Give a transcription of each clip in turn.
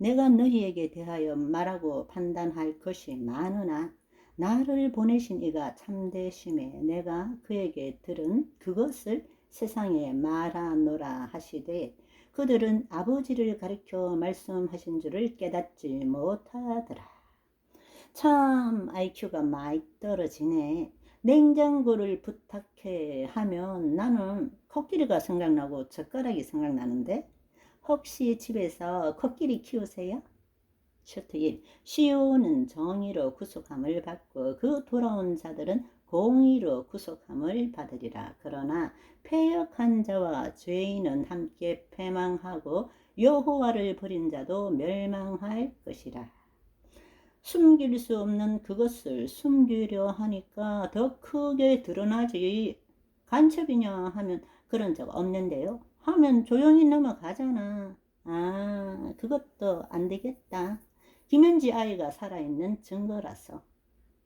내가 너희에게 대하여 말하고 판단할 것이 많으나 나를 보내신 이가 참되심에 내가 그에게 들은 그것을 세상에 말하노라 하시되 그들은 아버지를 가리켜 말씀하신 줄을 깨닫지 못하더라. 참 IQ가 많이 떨어지네. 냉장고를 부탁해 하면 나는 코끼리가 생각나고 젓가락이 생각나는데 혹시 집에서 코끼리 키우세요? 셔트 1. 시온은 정의로 구속함을 받고 그 돌아온 자들은 공의로 구속함을 받으리라. 그러나 폐역한 자와 죄인은 함께 패망하고 여호와를 버린 자도 멸망할 것이라. 숨길 수 없는 그것을 숨기려 하니까 더 크게 드러나지. 간첩이냐 하면 그런 적 없는데요. 하면 조용히 넘어가잖아. 아, 그것도 안 되겠다. 김현지 아이가 살아있는 증거라서.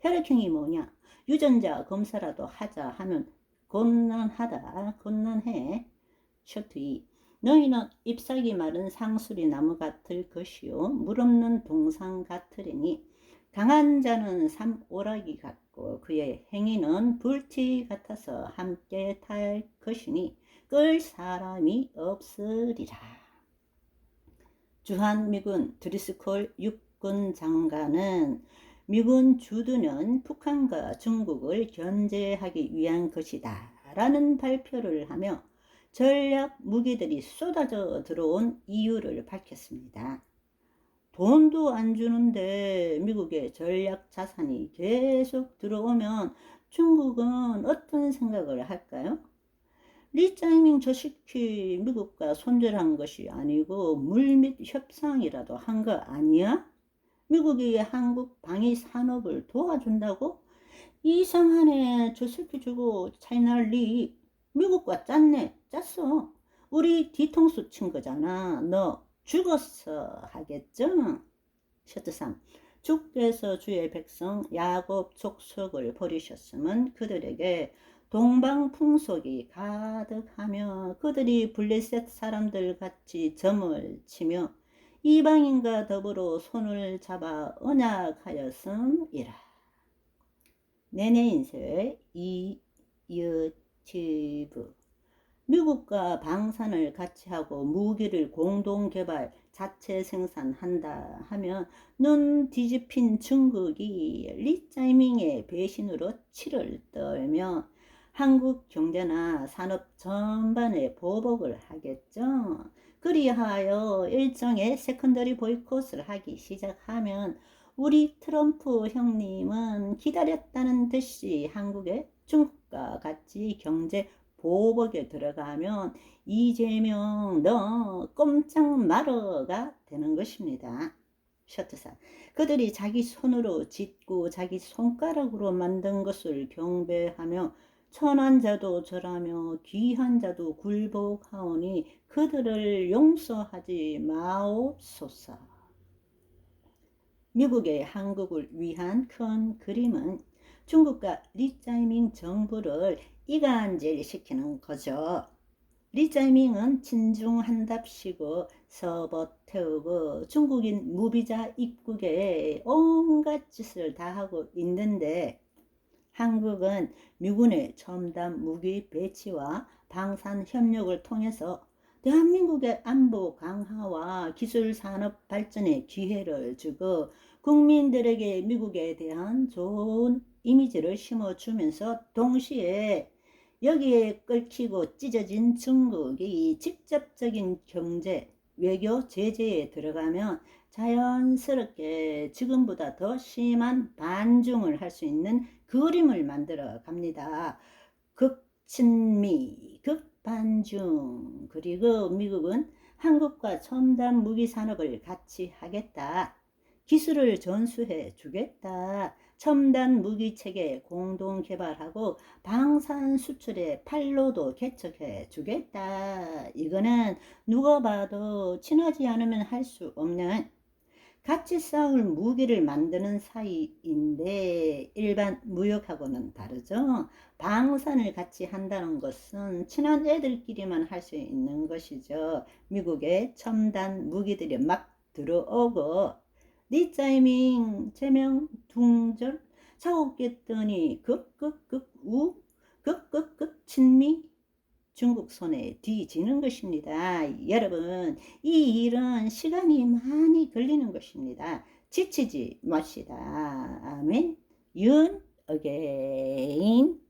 혈액형이 뭐냐? 유전자 검사라도 하자 하면 곤란하다. 곤란해. 셔트 2. 너희는 잎사귀 마른 상수리 나무 같을 것이요. 물 없는 동상 같으리니 강한 자는 삼오락이 같고 그의 행위는 불티 같아서 함께 탈 것이니 끌 사람이 없으리라. 주한미군 드리스콜 육군 장관은 미군 주둔은 북한과 중국을 견제하기 위한 것이다. 라는 발표를 하며 전략 무기들이 쏟아져 들어온 이유를 밝혔습니다. 돈도 안 주는데 미국의 전략 자산이 계속 들어오면 중국은 어떤 생각을 할까요? 리짜이밍 저 시키 미국과 손절한 것이 아니고 물밑 협상이라도 한 거 아니야? 미국이 한국 방위 산업을 도와준다고? 이상하네. 저 새끼 주고 차이나리 미국과 짰네. 짰어. 우리 뒤통수 친 거잖아. 너 죽었어 하겠죠? 3. 주께서 주의 백성 야곱 족속을 버리셨으면 그들에게 동방 풍속이 가득하며 그들이 블레셋 사람들 같이 점을 치며 이방인과 더불어 손을 잡아 언약하였음이라. 내내 인쇄 이 유튜브 미국과 방산을 같이 하고 무기를 공동 개발 자체 생산한다 하면 눈 뒤집힌 중국이 리짜이밍의 배신으로 치를 떨며 한국 경제나 산업 전반에 보복을 하겠죠. 그리하여 일정의 세컨더리 보이콧을 하기 시작하면 우리 트럼프 형님은 기다렸다는 듯이 한국의 중국과 같이 경제 보복에 들어가면 이재명 너 꼼짝 말어가 되는 것입니다. 셔트사 그들이 자기 손으로 짓고 자기 손가락으로 만든 것을 경배하며 천한 자도 절하며 귀한 자도 굴복하오니 그들을 용서하지 마옵소서. 미국의 한국을 위한 큰 그림은 중국과 리짜이밍 정부를 이간질시키는 거죠. 리짜이밍은 친중한답시고 서버 태우고 중국인 무비자 입국에 온갖 짓을 다 하고 있는데 한국은 미군의 첨단 무기 배치와 방산 협력을 통해서 대한민국의 안보 강화와 기술 산업 발전에 기회를 주고 국민들에게 미국에 대한 좋은 이미지를 심어주면서 동시에 여기에 끓히고 찢어진 중국이 직접적인 경제, 외교 제재에 들어가면 자연스럽게 지금보다 더 심한 반중을 할 수 있는 그림을 만들어 갑니다. 극친미, 극반중, 그리고 미국은 한국과 첨단 무기 산업을 같이 하겠다. 기술을 전수해 주겠다. 첨단 무기 체계 공동 개발하고 방산 수출의 판로도 개척해 주겠다. 이거는 누가 봐도 친하지 않으면 할 수 없는 같이 싸울 무기를 만드는 사이인데 일반 무역하고는 다르죠. 방산을 같이 한다는 것은 친한 애들끼리만 할 수 있는 것이죠. 미국의 첨단 무기들이 막 들어오고 리짜이밍 제명 둥절 차갑겠더니 극극극 우 극극극 친미 중국 손에 뒤지는 것입니다. 여러분 이 일은 시간이 많이 걸리는 것입니다. 지치지 마시다. 아멘. 윤 어게인